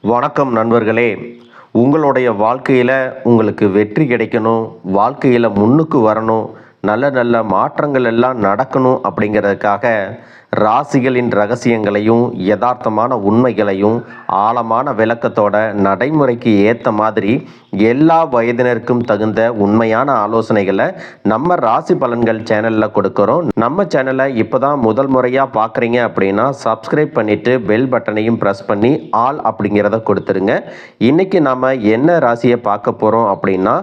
வணக்கம் நண்பர்களே. உங்களுடைய வாழ்க்கையில் உங்களுக்கு வெற்றி கிடைக்கணும். வாழ்க்கையில் முன்னுக்கு வரணும். நல்ல நல்ல மாற்றங்கள் எல்லாம் நடக்கணும் அப்படிங்கிறதுக்காக ராசிகளின் ரகசியங்களையும் யதார்த்தமான உண்மைகளையும் ஆழமான விளக்கத்தோட நடைமுறைக்கு ஏற்ற மாதிரி எல்லா வயதினருக்கும் தகுந்த உண்மையான ஆலோசனைகளை நம்ம ராசி பலன்கள் சேனலில் கொடுக்குறோம். நம்ம சேனலை இப்போ தான் முதல் முறையாக பார்க்குறீங்க அப்படின்னா சப்ஸ்கிரைப் பண்ணிவிட்டு பெல் பட்டனையும் ப்ரெஸ் பண்ணி ஆல் அப்படிங்கிறத கொடுத்துருங்க. இன்றைக்கி நாம் என்ன ராசியை பார்க்க போகிறோம் அப்படின்னா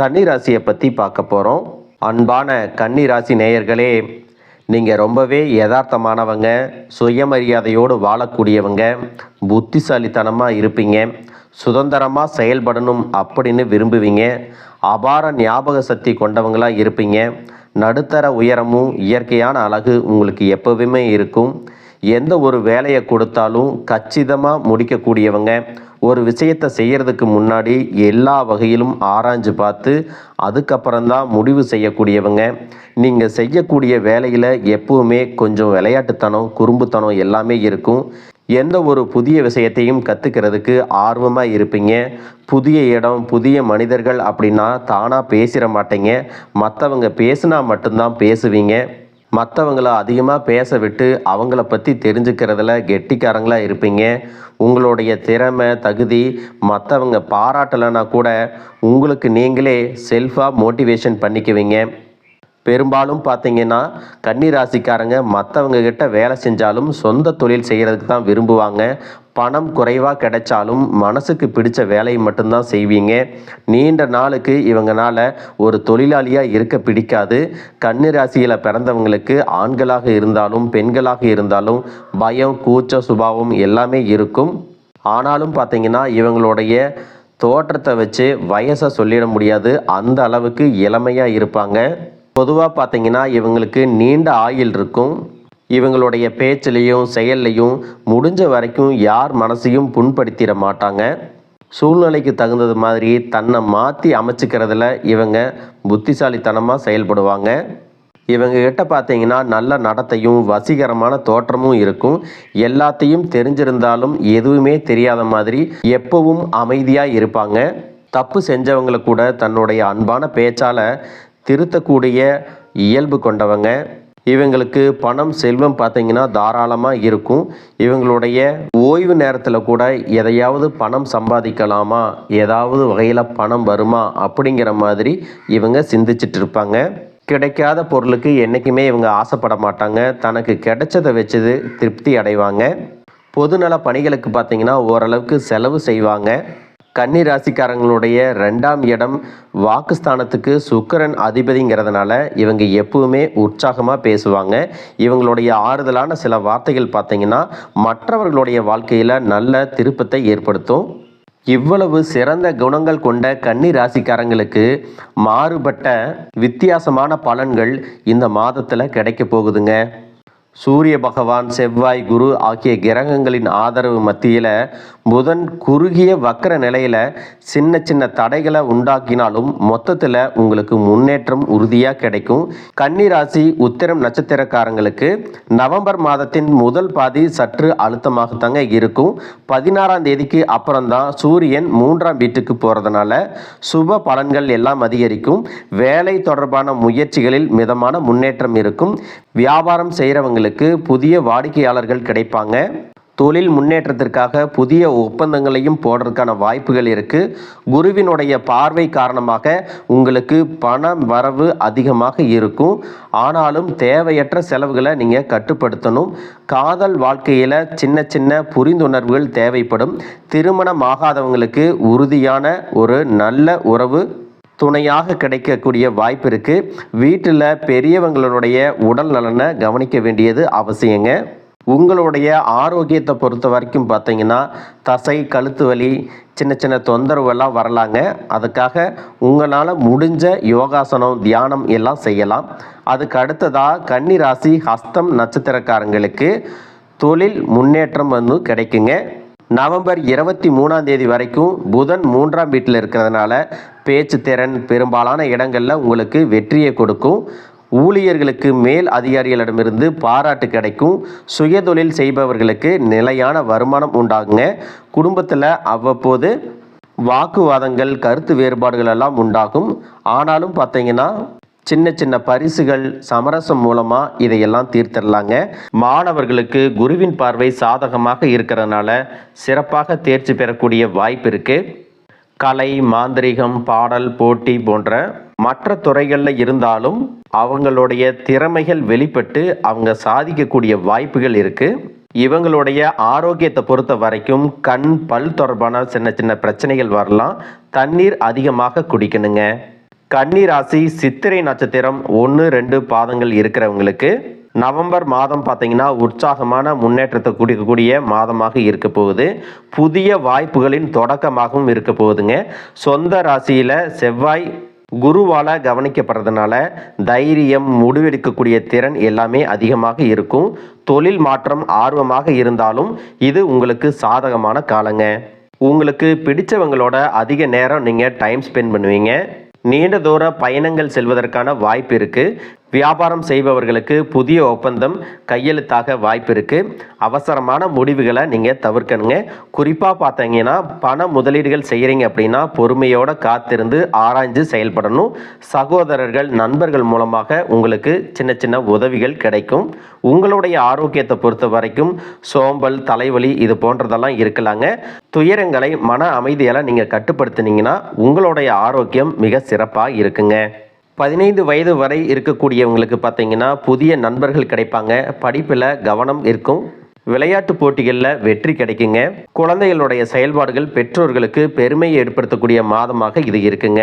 கன்னி ராசியை பற்றி பார்க்க போகிறோம் அன்பான கன்னி ராசி நேயர்களே நீங்கள் ரொம்பவே யதார்த்தமானவங்க சுயமரியாதையோடு வாழக்கூடியவங்க புத்திசாலித்தனமாக இருப்பீங்க சுதந்திரமாக செயல்படணும் அப்படின்னு விரும்புவீங்க அபார ஞாபக சக்தி கொண்டவங்களாக இருப்பீங்க நடுத்தர உயரமும் இயற்கையான அழகு உங்களுக்கு எப்போவுமே இருக்கும் எந்த ஒரு வேலையை கொடுத்தாலும் கச்சிதமாக முடிக்கக்கூடியவங்க ஒரு விஷயத்தை செய்கிறதுக்கு முன்னாடி எல்லா வகையிலும் ஆராய்ஞ்சு பார்த்து அதுக்கப்புறம்தான் முடிவு செய்யக்கூடியவங்க. நீங்கள் செய்யக்கூடிய வேலையில் எப்பவுமே கொஞ்சம் விளையாட்டுத்தனம் குறும்புத்தனம் எல்லாமே இருக்கும். எந்த ஒரு புதிய விஷயத்தையும் கற்றுக்கிறதுக்கு ஆர்வமாக இருப்பீங்க. புதிய இடம் புதிய மனிதர்கள் அப்படின்னா தானாக பேசிட மாட்டீங்க. மற்றவங்க பேசுனா மட்டும்தான் பேசுவீங்க. மற்றவங்கள அதிகமாக பேச விட்டு அவங்கள பற்றி தெரிஞ்சுக்கிறதுல கெட்டிக்காரங்களாக இருப்பீங்க. உங்களுடைய திறமை தகுதி மற்றவங்க பாராட்டலைன்னா கூட உங்களுக்கு நீங்களே செல்ஃபாக மோட்டிவேஷன் பண்ணிக்குவீங்க. பெரும்பாலும் பார்த்தீங்கன்னா கன்னி ராசிக்காரங்க மற்றவங்க கிட்ட வேலை செஞ்சாலும் சொந்த தொழில் செய்கிறதுக்கு தான் விரும்புவாங்க. பணம் குறைவாக கிடைச்சாலும் மனசுக்கு பிடிச்ச வேலையை மட்டும்தான் செய்வீங்க. நீண்ட நாளுக்கு இவங்கனால ஒரு தொழிலாளியாக இருக்க பிடிக்காது. கன்னி ராசியில் பிறந்தவங்களுக்கு ஆண்களாக இருந்தாலும் பெண்களாக இருந்தாலும் பயம் கூச்ச சுபாவம் எல்லாமே இருக்கும். ஆனாலும் பார்த்தீங்கன்னா இவங்களுடைய தோற்றத்தை வச்சு வயசை சொல்லிட முடியாது. அந்த அளவுக்கு இளமையாக இருப்பாங்க. பொதுவாக பார்த்தீங்கன்னா இவங்களுக்கு நீண்ட ஆயுள் இருக்கும். இவங்களுடைய பேச்சிலையும் செயல்லையும் முடிஞ்ச வரைக்கும் யார் மனசையும் புண்படுத்திட மாட்டாங்க. சூழ்நிலைக்கு தகுந்தது மாதிரி தன்னை மாற்றி அமைச்சிக்கிறதுல இவங்க புத்திசாலித்தனமாக செயல்படுவாங்க. இவங்க கிட்ட பார்த்தீங்கன்னா நல்ல நடத்தையும் வசீகரமான தோற்றமும் இருக்கும். எல்லாத்தையும் தெரிஞ்சிருந்தாலும் எதுவுமே தெரியாத மாதிரி எப்பவும் அமைதியாக இருப்பாங்க. தப்பு செஞ்சவங்களை கூட தன்னுடைய அன்பான பேச்சால் திருத்தக்கூடிய இயல்பு கொண்டவங்க. இவங்களுக்கு பணம் செல்வம் பார்த்தீங்கன்னா தாராளமாக இருக்கும். இவங்களுடைய ஓய்வு நேரத்தில் கூட எதையாவது பணம் சம்பாதிக்கலாமா? ஏதாவது வகையில் பணம் வருமா? அப்படிங்கிற மாதிரி இவங்க சிந்திச்சிட்டு இருப்பாங்க. கிடைக்காத பொருளுக்கு என்றைக்குமே இவங்க ஆசைப்பட மாட்டாங்க. தனக்கு கிடைச்சதை வச்சது திருப்தி அடைவாங்க. பொதுநல பணிகளுக்கு பார்த்தீங்கன்னா ஓரளவுக்கு செலவு செய்வாங்க. கன்னி ராசிக்காரங்களுடைய ரெண்டாம் இடம் வாக்குஸ்தானத்துக்கு சுக்கரன் அதிபதிங்கிறதுனால இவங்க எப்பவுமே உற்சாகமாக பேசுவாங்க. இவங்களுடைய ஆறுதலான சில வார்த்தைகள் பார்த்தீங்கன்னா மற்றவர்களுடைய வாழ்க்கையில் நல்ல திருப்பத்தை ஏற்படுத்தும். இவ்வளவு சிறந்த குணங்கள் கொண்ட கன்னி ராசிக்காரங்களுக்கு மாறுபட்ட வித்தியாசமான பலன்கள் இந்த மாதத்தில் கிடைக்க போகுதுங்க. சூரிய பகவான் செவ்வாய் குரு ஆகிய கிரகங்களின் ஆதரவு மத்தியில் புதன் குறுகிய வக்கர நிலையில் சின்ன சின்ன தடைகளை உண்டாக்கினாலும் மொத்தத்தில் உங்களுக்கு முன்னேற்றம் உறுதியாக கிடைக்கும். கன்னிராசி உத்திரம் நட்சத்திரக்காரங்களுக்கு நவம்பர் மாதத்தின் முதல் பாதி சற்று அழுத்தமாகத்தாங்க இருக்கும். பதினாறாம் தேதிக்கு அப்புறம்தான் சூரியன் மூன்றாம் வீட்டுக்கு போகிறதுனால சுப பலன்கள் எல்லாம் அதிகரிக்கும். வேலை தொடர்பான முயற்சிகளில் மிதமான முன்னேற்றம் இருக்கும். வியாபாரம் செய்கிறவங்களுக்கு புதிய வாடிக்கையாளர்கள் கிடைப்பாங்க. தொழில் முன்னேற்றத்திற்காக புதிய ஒப்பந்தங்களையும் போடுறதுக்கான வாய்ப்புகள் இருக்குது குருவினுடைய பார்வை காரணமாக உங்களுக்கு பண வரவு அதிகமாக இருக்கும். ஆனாலும் தேவையற்ற செலவுகளை நீங்கள் கட்டுப்படுத்தணும். காதல் வாழ்க்கையில் சின்ன சின்ன புரிந்துணர்வுகள் தேவைப்படும். திருமணம் ஆகாதவங்களுக்கு உறுதியான ஒரு நல்ல உறவு துணையாக கிடைக்கக்கூடிய வாய்ப்பு இருக்குது வீட்டில் பெரியவங்களுடைய உடல் நலனை கவனிக்க வேண்டியது அவசியங்க. உங்களுடைய ஆரோக்கியத்தை பொறுத்த வரைக்கும் பார்த்தீங்கன்னா தசை கழுத்து வலி சின்ன சின்ன தொந்தரவெல்லாம் வரலாங்க. அதுக்காக உங்களால் முடிஞ்ச யோகாசனம் தியானம் எல்லாம் செய்யலாம். அதுக்கு அடுத்ததாக கன்னி ராசி ஹஸ்தம் நட்சத்திரக்காரங்களுக்கு தொழில் முன்னேற்றம் வந்து கிடைக்குங்க. நவம்பர் இருபத்தி மூணாம் தேதி வரைக்கும் புதன் மூன்றாம் வீட்டில் இருக்கிறதுனால பேச்சு திறன் பெரும்பாலான இடங்களில் உங்களுக்கு வெற்றியை கொடுக்கும். ஊழியர்களுக்கு மேல் அதிகாரிகளிடமிருந்து பாராட்டு கிடைக்கும். சுயதொழில் செய்பவர்களுக்கு நிலையான வருமானம் உண்டாகுங்க. குடும்பத்தில் அவ்வப்போது வாக்குவாதங்கள் கருத்து வேறுபாடுகள் எல்லாம் உண்டாகும். ஆனாலும் பார்த்தீங்கன்னா சின்ன சின்ன பரிசுகள் சமரசம் மூலமாக இதையெல்லாம் தீர்த்திடலாங்க. மாணவர்களுக்கு குருவின் பார்வை சாதகமாக இருக்கிறதுனால சிறப்பாக தேர்ச்சி பெறக்கூடிய வாய்ப்பு இருக்குது கலை மாந்திரிகம் பாடல் போட்டி போன்ற மற்ற துறைகளில் இருந்தாலும் அவங்களுடைய திறமைகள் வெளிப்பட்டு அவங்க சாதிக்கக்கூடிய வாய்ப்புகள் இருக்குது இவங்களுடைய ஆரோக்கியத்தை பொறுத்த வரைக்கும் கண் பல் தொடர்பான சின்ன சின்ன பிரச்சனைகள் வரலாம். தண்ணீர் அதிகமாக குடிக்கணுங்க. கன்னி ராசி சித்திரை நட்சத்திரம் ஒன்று ரெண்டு பாதங்கள் இருக்கிறவங்களுக்கு நவம்பர் மாதம் பார்த்தீங்கன்னா உற்சாகமான முன்னேற்றத்தை கொடுக்கக்கூடிய மாதமாக இருக்க போகுது. புதிய வாய்ப்புகளின் தொடக்கமாகவும் இருக்க போகுதுங்க. சொந்த ராசியில் செவ்வாய் குருவால் கவனிக்கப்படுறதுனால தைரியம் முடிவெடுக்கக்கூடிய திறன் எல்லாமே அதிகமாக இருக்கும். தொழில் மாற்றம் ஆர்வமாக இருந்தாலும் இது உங்களுக்கு சாதகமான காலங்க. உங்களுக்கு பிடிச்சவங்களோட அதிக நேரம் நீங்கள் டைம் ஸ்பெண்ட் பண்ணுவீங்க. நீண்ட தூர பயணங்கள் செல்வதற்கான வாய்ப்பு இருக்குது வியாபாரம் செய்பவர்களுக்கு புதிய ஒப்பந்தம் கையெழுத்தாக வாய்ப்பு இருக்குது அவசரமான முடிவுகளை நீங்கள் தவிர்க்கணுங்க. குறிப்பாக பார்த்தீங்கன்னா பண முதலீடுகள் செய்கிறீங்க அப்படின்னா பொறுமையோடு காத்திருந்து ஆராய்ஞ்சு செயல்படணும். சகோதரர்கள் நண்பர்கள் மூலமாக உங்களுக்கு சின்ன சின்ன உதவிகள் கிடைக்கும். உங்களுடைய ஆரோக்கியத்தை பொறுத்த வரைக்கும் சோம்பல் தலைவலி இது போன்றதெல்லாம் இருக்கலாங்க. துயரங்களை மன அமைதியால் நீங்கள் கட்டுப்படுத்தினீங்கன்னா உங்களுடைய ஆரோக்கியம் மிக சிறப்பாக இருக்குங்க. பதினைந்து வயது வரை இருக்கக்கூடியவங்களுக்கு பார்த்தீங்கன்னா புதிய நண்பர்கள் கிடைப்பாங்க. படிப்பில் கவனம் இருக்கும். விளையாட்டு போட்டிகளில் வெற்றி கிடைக்குங்க. குழந்தைகளுடைய செயல்பாடுகள் பெற்றோர்களுக்கு பெருமையை ஏற்படுத்தக்கூடிய மாதமாக இது இருக்குங்க.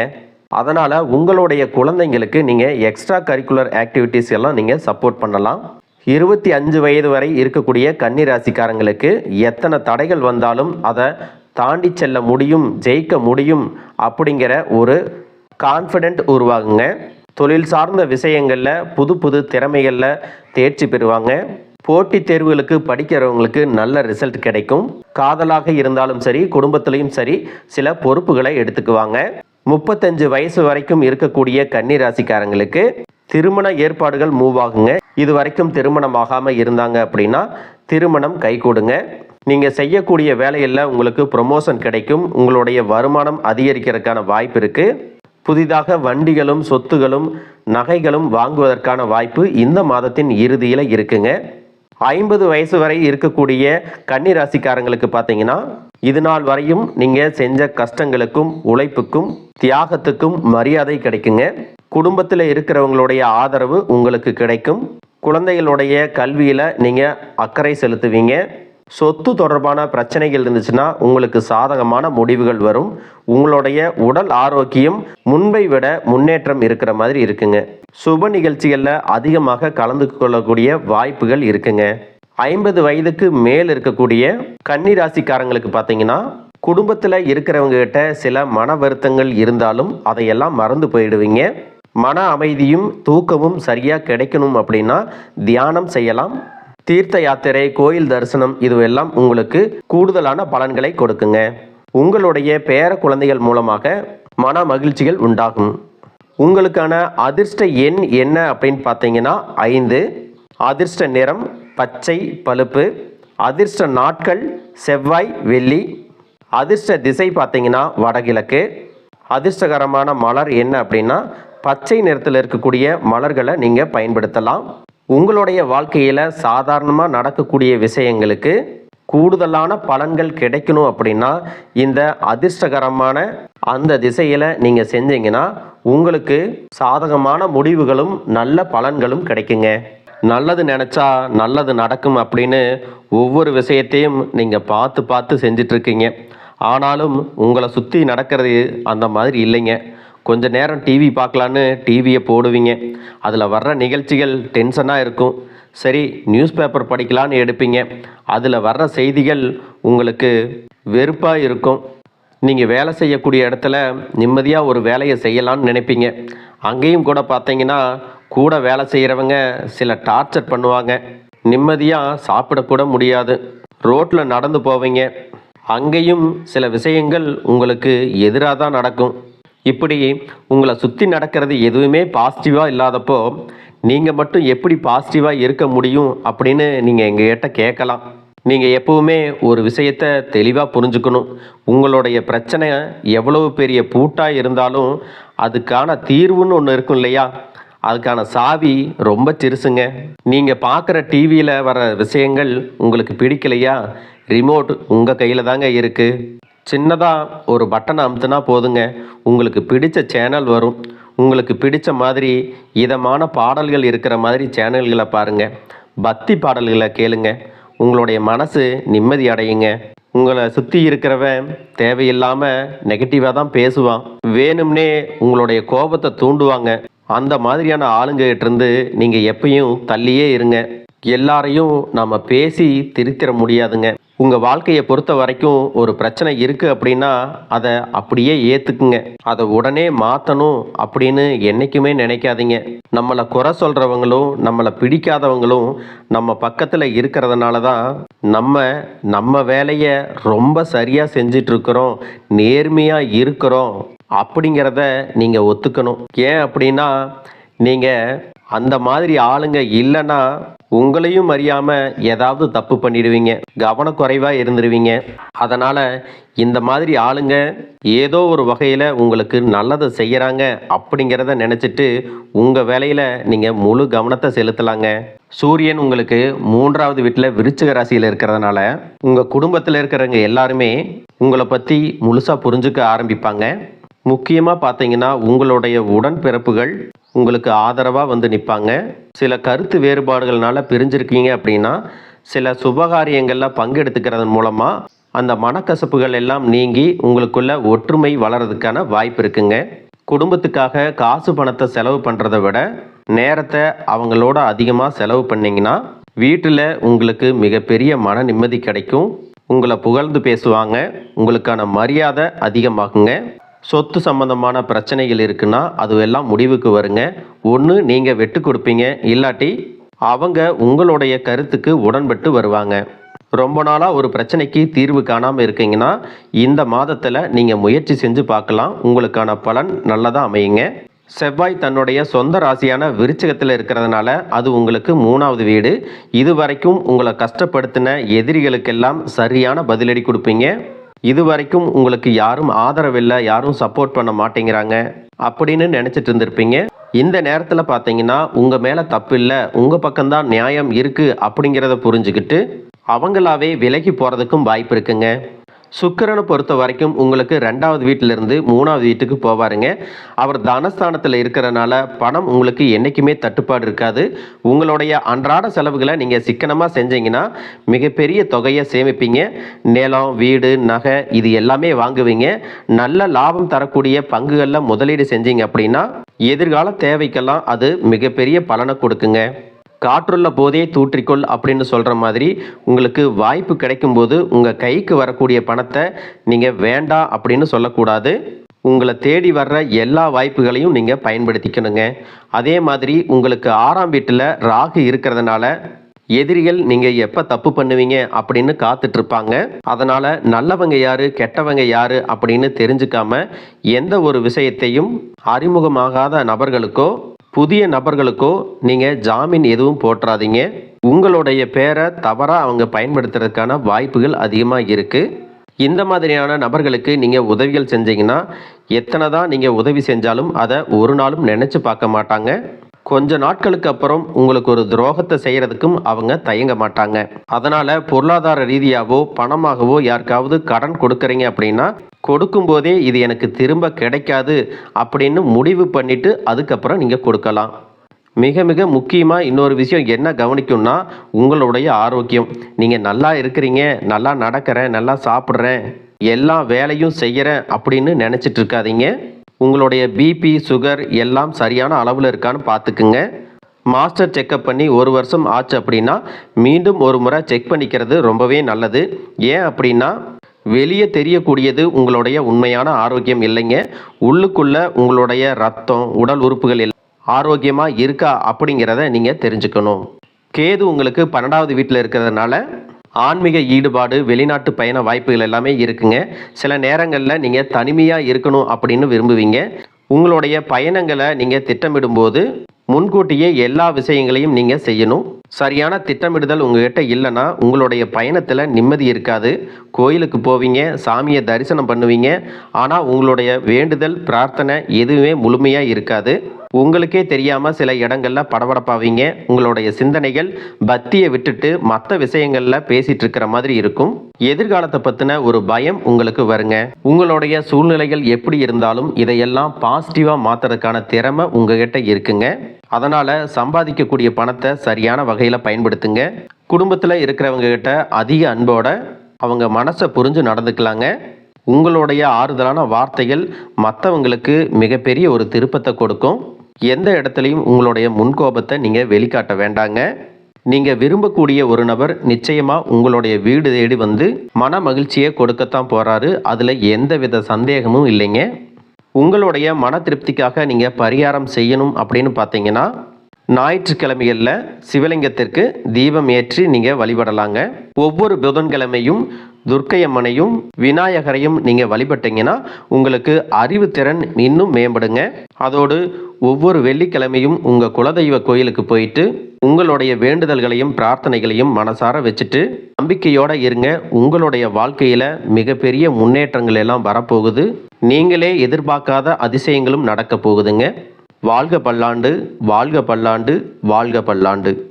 அதனால் உங்களுடைய குழந்தைங்களுக்கு நீங்கள் எக்ஸ்ட்ரா கரிக்குலர் ஆக்டிவிட்டீஸ் எல்லாம் நீங்கள் சப்போர்ட் பண்ணலாம். இருபத்தி அஞ்சு வயது வரை இருக்கக்கூடிய கன்னிராசிக்காரங்களுக்கு எத்தனை தடைகள் வந்தாலும் அதை தாண்டி செல்ல முடியும் ஜெயிக்க முடியும் அப்படிங்கிற ஒரு கான்ஃபிடென்ட் உருவாகுங்க. தொழில் சார்ந்த விஷயங்களில் புது புது திறமைகளில் தேர்ச்சி பெறுவாங்க. போட்டித் தேர்வுகளுக்கு படிக்கிறவங்களுக்கு நல்ல ரிசல்ட் கிடைக்கும். காதலாக இருந்தாலும் சரி குடும்பத்திலையும் சரி சில பொறுப்புகளை எடுத்துக்குவாங்க. முப்பத்தஞ்சு வயசு வரைக்கும் இருக்கக்கூடிய கன்னி ராசிக்காரங்களுக்கு திருமண ஏற்பாடுகள் மூவ் ஆகுங்க. இது வரைக்கும் திருமணம் ஆகாமல் இருந்தாங்க அப்படின்னா திருமணம் கைகூடுங்க. நீங்கள் செய்யக்கூடிய வேலையில் உங்களுக்கு ப்ரொமோஷன் கிடைக்கும். உங்களுடைய வருமானம் அதிகரிக்கிறதுக்கான வாய்ப்பு இருக்குது புதிதாக வண்டிகளும் சொத்துகளும் நகைகளும் வாங்குவதற்கான வாய்ப்பு இந்த மாதத்தின் இறுதியில் இருக்குங்க. ஐம்பது வயசு வரை இருக்கக்கூடிய கன்னி ராசிக்காரங்களுக்கு பார்த்தீங்கன்னா இது நாள் வரையும் நீங்கள் செஞ்ச கஷ்டங்களுக்கும் உழைப்புக்கும் தியாகத்துக்கும் மரியாதை கிடைக்குங்க. குடும்பத்தில் இருக்கிறவங்களுடைய ஆதரவு உங்களுக்கு கிடைக்கும். குழந்தைகளுடைய கல்வியில் நீங்கள் அக்கறை செலுத்துவீங்க. சொத்து தொடர்பான பிரச்சனைகள் இருந்துச்சுன்னா உங்களுக்கு சாதகமான முடிவுகள் வரும். உங்களுடைய உடல் ஆரோக்கியம் முன்பை விட முன்னேற்றம் இருக்கிற மாதிரி இருக்குங்க. சுப நிகழ்ச்சிகளில் அதிகமாக கலந்து கொள்ளக்கூடிய வாய்ப்புகள் இருக்குங்க. ஐம்பது வயதுக்கு மேல் இருக்கக்கூடிய கன்னிராசிக்காரங்களுக்கு பார்த்தீங்கன்னா குடும்பத்தில் இருக்கிறவங்க கிட்ட சில மன வருத்தங்கள் இருந்தாலும் அதையெல்லாம் மறந்து போயிடுவீங்க. மன அமைதியும் தூக்கமும் சரியாக கிடைக்கணும் அப்படின்னா தியானம் செய்யலாம். தீர்த்த யாத்திரை கோயில் தரிசனம் இதுவெல்லாம் உங்களுக்கு கூடுதலான பலன்களை கொடுக்குங்க. உங்களுடைய பேர குழந்தைகள் மூலமாக மன மகிழ்ச்சிகள் உண்டாகும். உங்களுக்கான அதிர்ஷ்ட எண் என்ன அப்படின்னு பார்த்தீங்கன்னா ஐந்து. அதிர்ஷ்ட நிறம் பச்சை பழுப்பு. அதிர்ஷ்ட நாட்கள் செவ்வாய் வெள்ளி. அதிர்ஷ்ட திசை பார்த்தீங்கன்னா வடகிழக்கு. அதிர்ஷ்டகரமான மலர் என்ன அப்படின்னா பச்சை நிறத்தில் இருக்கக்கூடிய மலர்களை நீங்கள் பயன்படுத்தலாம். உங்களுடைய வாழ்க்கையில் சாதாரணமாக நடக்கக்கூடிய விஷயங்களுக்கு கூடுதலான பலன்கள் கிடைக்கணும் அப்படின்னா இந்த அதிர்ஷ்டகரமான அந்த திசையில் நீங்கள் செஞ்சீங்கன்னா உங்களுக்கு சாதகமான முடிவுகளும் நல்ல பலன்களும் கிடைக்குங்க. நல்லது நினச்சா நல்லது நடக்கும் அப்படின்னு ஒவ்வொரு விஷயத்தையும் நீங்கள் பார்த்து பார்த்து செஞ்சிட்ருக்கீங்க ஆனாலும் உங்களை சுற்றி நடக்கிறது அந்த மாதிரி இல்லைங்க. கொஞ்ச நேரம் டிவி பார்க்கலான்னு டிவியை போடுவீங்க. அதில் வர்ற நிகழ்ச்சிகள் டென்ஷனாக இருக்கும். சரி நியூஸ் பேப்பர் படிக்கலான்னு எடுப்பீங்க. அதில் வர்ற செய்திகள் உங்களுக்கு வெறுப்பாக இருக்கும். நீங்கள் வேலை செய்யக்கூடிய இடத்துல நிம்மதியாக ஒரு வேலையை செய்யலான்னு நினைப்பீங்க. அங்கேயும் கூட பார்த்தீங்கன்னா கூட வேலை செய்கிறவங்க சில டார்ச்சர் பண்ணுவாங்க. நிம்மதியாக சாப்பிடக்கூட முடியாது. ரோட்டில் நடந்து போவீங்க. அங்கேயும் சில விஷயங்கள் உங்களுக்கு எதிராக தான் நடக்கும். இப்படி உங்களை சுற்றி நடக்கிறது எதுவுமே பாசிட்டிவாக இல்லாதப்போ நீங்கள் மட்டும் எப்படி பாசிட்டிவாக இருக்க முடியும் அப்படின்னு நீங்கள் எங்ககிட்ட கேட்கலாம். நீங்கள் எப்பவுமே ஒரு விஷயத்தை தெளிவாக புரிஞ்சுக்கணும். உங்களுடைய பிரச்சனை எவ்வளவு பெரிய பூட்டாக இருந்தாலும் அதுக்கான தீர்வுன்னு ஒன்று இருக்கும் இல்லையா? அதுக்கான சாவி ரொம்ப சிறுசுங்க. நீங்கள் பார்க்குற டிவியில் வர விஷயங்கள் உங்களுக்கு பிடிக்கலையா? ரிமோட் உங்கள் கையில் தாங்க இருக்குது சின்னதாக ஒரு பட்டனை அமுத்துனா போதுங்க. உங்களுக்கு பிடித்த சேனல் வரும். உங்களுக்கு பிடித்த மாதிரி இதமான பாடல்கள் இருக்கிற மாதிரி சேனல்களை பாருங்கள் பக்தி பாடல்களை கேளுங்க. உங்களுடைய மனசு நிம்மதி அடையுங்க. உங்களை சுற்றி இருக்கிறவன் தேவையில்லாமல் நெகட்டிவாக தான் பேசுவான். வேணும்னே உங்களுடைய கோபத்தை தூண்டுவாங்க. அந்த மாதிரியான ஆளுங்ககிட்ட இருந்து நீங்கள் எப்பயும் தள்ளியே இருங்க. எல்லாரையும் நம்ம பேசி திருத்திட முடியாதுங்க. உங்கள் வாழ்க்கையை பொறுத்த வரைக்கும் ஒரு பிரச்சனை இருக்குது அப்படின்னா அதை அப்படியே ஏற்றுக்குங்க அதை உடனே மாற்றணும் அப்படின்னு என்றைக்குமே நினைக்காதீங்க. நம்மளை குறை சொல்கிறவங்களும் நம்மளை பிடிக்காதவங்களும் நம்ம பக்கத்தில் இருக்கிறதுனால தான் நம்ம நம்ம வேலையை ரொம்ப சரியாக செஞ்சிட்ருக்கிறோம் நேர்மையாக இருக்கிறோம் அப்படிங்கிறத நீங்கள் ஒத்துக்கணும். ஏன் அப்படின்னா நீங்கள் அந்த மாதிரி ஆளுங்க இல்லைன்னா உங்களையும் அறியாமல் ஏதாவது தப்பு பண்ணிடுவீங்க கவனக்குறைவாக இருந்துருவீங்க. அதனால் இந்த மாதிரி ஆளுங்க ஏதோ ஒரு வகையில் உங்களுக்கு நல்லதை செய்கிறாங்க அப்படிங்கிறத நினச்சிட்டு உங்கள் வேலையில் நீங்கள் முழு கவனத்தை செலுத்தலாங்க. சூரியன் உங்களுக்கு மூன்றாவது வீட்டில் விருச்சிக ராசியில் இருக்கிறதுனால உங்கள் குடும்பத்தில் இருக்கிறவங்க எல்லாருமே உங்களை பற்றி முழுசாக புரிஞ்சுக்க ஆரம்பிப்பாங்க. முக்கியமாக பார்த்தீங்கன்னா உங்களுடைய உடன்பிறப்புகள் உங்களுக்கு ஆதரவாக வந்து நிற்பாங்க சில கருத்து வேறுபாடுகள்னால பிரிஞ்சிருக்கீங்க அப்படின்னா சில சுபகாரியங்களில் பங்கெடுத்துக்கிறதன் மூலமாக அந்த மனக்கசப்புகள் எல்லாம் நீங்கி உங்களுக்குள்ள ஒற்றுமை வளர்றதுக்கான வாய்ப்பு இருக்குங்க. குடும்பத்துக்காக காசு பணத்தை செலவு பண்ணுறதை விட நேரத்தை அவங்களோட அதிகமாக செலவு பண்ணிங்கன்னா வீட்டில் உங்களுக்கு மிகப்பெரிய மன நிம்மதி கிடைக்கும். உங்களை புகழ்ந்து பேசுவாங்க. உங்களுக்கான மரியாதை அதிகமாகுங்க. சொத்து சம்பந்தமான பிரச்சனைகள் இருக்குன்னா அதுவெல்லாம் முடிவுக்கு வருங்க. ஒன்று நீங்கள் வெட்டு கொடுப்பீங்க. இல்லாட்டி அவங்க உங்களுடைய கருத்துக்கு உடன்பட்டு வருவாங்க. ரொம்ப நாளாக ஒரு பிரச்சனைக்கு தீர்வு காணாமல் இருக்கீங்கன்னா இந்த மாதத்தில் நீங்கள் முயற்சி செஞ்சு பார்க்கலாம். உங்களுக்கான பலன் நல்லதாக அமையுங்க. செவ்வாய் தன்னுடைய சொந்த ராசியான விருச்சகத்தில் இருக்கிறதுனால அது உங்களுக்கு மூணாவது வீடு. இது வரைக்கும் உங்களை கஷ்டப்படுத்தின எதிரிகளுக்கெல்லாம் சரியான பதிலடி கொடுப்பீங்க. இது வரைக்கும் உங்களுக்கு யாரும் ஆதரவில்லை யாரும் சப்போர்ட் பண்ண மாட்டேங்கிறாங்க அப்படின்னு நினச்சிட்டு இருந்திருப்பீங்க. இந்த நேரத்தில் பார்த்தீங்கன்னா உங்கள் மேலே தப்பு இல்லை உங்கள் பக்கம்தான் நியாயம் இருக்குது அப்படிங்கிறத புரிஞ்சுக்கிட்டு அவங்களாவே விலகி போகிறதுக்கும் வாய்ப்பு இருக்குங்க. சுக்கிரனை பொறுத்த வரைக்கும் உங்களுக்கு ரெண்டாவது வீட்டிலிருந்து மூணாவது வீட்டுக்கு போவாருங்க. அவர் தனஸ்தானத்தில் இருக்கிறனால பணம் உங்களுக்கு என்றைக்குமே தட்டுப்பாடு இருக்காது. உங்களுடைய அன்றாட செலவுகளை நீங்கள் சிக்கனமாக செஞ்சீங்கன்னா மிகப்பெரிய தொகையை சேமிப்பீங்க. நிலம் வீடு நகை இது எல்லாமே வாங்குவீங்க. நல்ல லாபம் தரக்கூடிய பங்குகளில் முதலீடு செஞ்சீங்க அப்படின்னா எதிர்கால தேவைக்கெல்லாம் அது மிகப்பெரிய பலனை கொடுக்குங்க. காற்றுள்ள போதே தூற்றிக்கொள் அப்படின்னு சொல்கிற மாதிரி உங்களுக்கு வாய்ப்பு கிடைக்கும்போது உங்கள் கைக்கு வரக்கூடிய பணத்தை நீங்கள் வேண்டாம் அப்படின்னு சொல்லக்கூடாது. உங்களை தேடி வர்ற எல்லா வாய்ப்புகளையும் நீங்கள் பயன்படுத்திக்கணுங்க. அதே மாதிரி உங்களுக்கு ஆறாம் வீட்டில் ராகு இருக்கிறதுனால எதிரிகள் நீங்கள் எப்போ தப்பு பண்ணுவீங்க அப்படின்னு காத்துட்ருப்பாங்க. அதனால் நல்லவங்க யார் கெட்டவங்க யார் அப்படின்னு தெரிஞ்சுக்காம எந்த ஒரு விஷயத்தையும் அறிமுகமாகாத நபர்களுக்கோ புதிய நபர்களுக்கோ நீங்கள் ஜாமீன் எதுவும் போட்டுறாதீங்க உங்களுடைய பேரை தவறாக அவங்க பயன்படுத்துறதுக்கான வாய்ப்புகள் அதிகமாக இருக்குது இந்த மாதிரியான நபர்களுக்கு நீங்கள் உதவிகள் செஞ்சீங்கன்னா எத்தனை தான் நீங்கள் உதவி செஞ்சாலும் அதை ஒரு நாளும் நினச்சி பார்க்க மாட்டாங்க. கொஞ்ச நாட்களுக்கு அப்புறம் உங்களுக்கு ஒரு துரோகத்தை செய்யறதுக்கும் அவங்க தயங்க மாட்டாங்க. அதனால பொருளாதார ரீதியாகவோ பணமாகவோ யாருக்காவது கடன் கொடுக்குறீங்க அப்படின்னா கொடுக்கும்போதே இது எனக்கு திரும்ப கிடைக்காது அப்படின்னு முடிவு பண்ணிட்டு அதுக்கப்புறம் நீங்கள் கொடுக்கலாம். மிக மிக முக்கியமாக இன்னொரு விஷயம் என்ன கவனிக்கும்னா உங்களுடைய ஆரோக்கியம். நீங்கள் நல்லா இருக்கிறீங்க நல்லா நடக்கிறேன் நல்லா சாப்பிட்றேன் எல்லா வேலையும் செய்கிறேன் அப்படின்னு நினச்சிட்டு இருக்காதீங்க. உங்களுடைய பிபி சுகர் எல்லாம் சரியான அளவில் இருக்கான்னு பார்த்துக்குங்க மாஸ்டர் செக்கப் பண்ணி ஒரு வருஷம் ஆச்சு அப்படின்னா மீண்டும் ஒரு முறை செக் பண்ணிக்கிறது ரொம்பவே நல்லது. ஏன் அப்படின்னா வெளியே தெரியக்கூடியது உங்களுடைய உண்மையான ஆரோக்கியம் இல்லைங்க. உள்ளுக்குள்ள உங்களுடைய ரத்தம் உடல் உறுப்புகள் இல்லை ஆரோக்கியமாக இருக்கா அப்படிங்கிறத நீங்கள் தெரிஞ்சுக்கணும். கேது உங்களுக்கு பன்னெண்டாவது வீட்டில் இருக்கிறதுனால ஆன்மீக ஈடுபாடு வெளிநாட்டு பயண வாய்ப்புகள் எல்லாமே இருக்குங்க. சில நேரங்களில் நீங்கள் தனிமையாக இருக்கணும் அப்படின்னு விரும்புவீங்க. உங்களுடைய பயணங்களை நீங்கள் திட்டமிடும்போது முன்கூட்டியே எல்லா விஷயங்களையும் நீங்கள் செய்யணும். சரியான திட்டமிடுதல் உங்ககிட்ட இல்லைன்னா உங்களுடைய பயணத்தில் நிம்மதி இருக்காது. கோயிலுக்கு போவீங்க சாமியை தரிசனம் பண்ணுவீங்க. ஆனால் உங்களுடைய வேண்டுதல் பிரார்த்தனை எதுவுமே முழுமையாக இருக்காது. உங்களுக்கே தெரியாமல் சில இடங்கள்ல படபடப்பாவீங்க. உங்களுடைய சிந்தனைகள் பக்தியை விட்டுட்டு மற்ற விஷயங்களில் பேசிட்டு இருக்கிற மாதிரி இருக்கும். எதிர்காலத்தை பற்றின ஒரு பயம் உங்களுக்கு வருங்க. உங்களுடைய சூழ்நிலைகள் எப்படி இருந்தாலும் இதையெல்லாம் பாசிட்டிவாக மாற்றுறதுக்கான திறமை உங்ககிட்ட இருக்குங்க. அதனால் சம்பாதிக்கக்கூடிய பணத்தை சரியான வகையில் பயன்படுத்துங்க. குடும்பத்தில் இருக்கிறவங்க கிட்ட அதிக அன்போட அவங்க மனசை புரிஞ்சு நடந்துக்கலாங்க. உங்களுடைய ஆறுதலான வார்த்தைகள் மற்றவங்களுக்கு மிகப்பெரிய ஒரு திருப்பத்தை கொடுக்கும். எந்த இடத்துலையும் உங்களுடைய முன்கோபத்தை நீங்கள் வெளிக்காட்ட வேண்டாங்க. நீங்கள் விரும்பக்கூடிய ஒரு நபர் நிச்சயமாக உங்களுடைய வீடு தேடி வந்து மன மகிழ்ச்சியை கொடுக்கத்தான் போகிறாரு அதில் எந்தவித சந்தேகமும் இல்லைங்க. உங்களுடைய மன திருப்திக்காக நீங்கள் பரிகாரம் செய்யணும் அப்படின்னு பார்த்தீங்கன்னா ஞாயிற்றுக்கிழமைகளில் சிவலிங்கத்திற்கு தீபம் ஏற்றி நீங்கள் வழிபடலாங்க. ஒவ்வொரு புதன்கிழமையும் துர்க்கையம்மனையும் விநாயகரையும் நீங்கள் வழிபட்டீங்கன்னா உங்களுக்கு அறிவுத்திறன் இன்னும் மேம்படுங்க. அதோடு ஒவ்வொரு வெள்ளிக்கிழமையும் உங்கள் குலதெய்வ கோயிலுக்கு போயிட்டு உங்களுடைய வேண்டுதல்களையும் பிரார்த்தனைகளையும் மனசார வச்சுட்டு நம்பிக்கையோடு இருங்க. உங்களுடைய வாழ்க்கையில் மிகப்பெரிய முன்னேற்றங்கள் எல்லாம் வரப்போகுது. நீங்களே எதிர்பார்க்காத அதிசயங்களும் நடக்க போகுதுங்க. வாழ்க பல்லாண்டு வாழ்க பல்லாண்டு வாழ்க பல்லாண்டு.